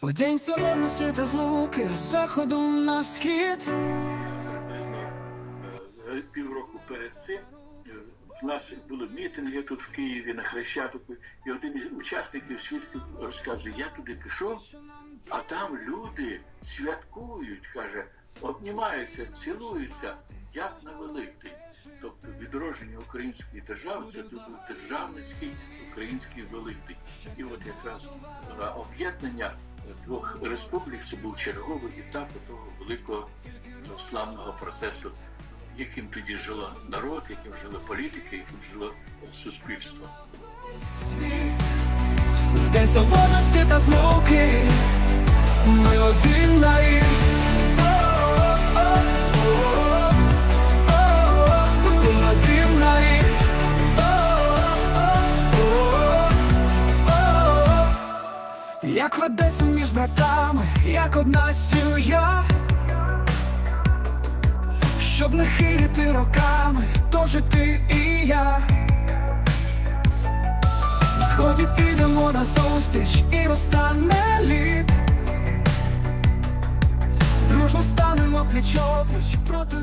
У день соборності та злуки з заходу на схід. е, півроку перед цим е, в нас були мітинги тут в Києві на Хрещатику, і один із учасників свідків розказує, я туди пішов, а там люди святкують, каже, обнімаються, цілуються, як на Великдень. Тобто відродження української держави це був державницький український Великдень. І от якраз об'єднання двох республік це був черговий етап того великого славного процесу, яким тоді жила народ, яким жила політики, яким жило суспільство. День свободності та злуки. Ми один Як ведеться між братами, як одна сім'я, щоб не хиліти роками, то жити і я. Сході підемо на зустріч і розтане лід. Дружно станемо пліч-опліч проти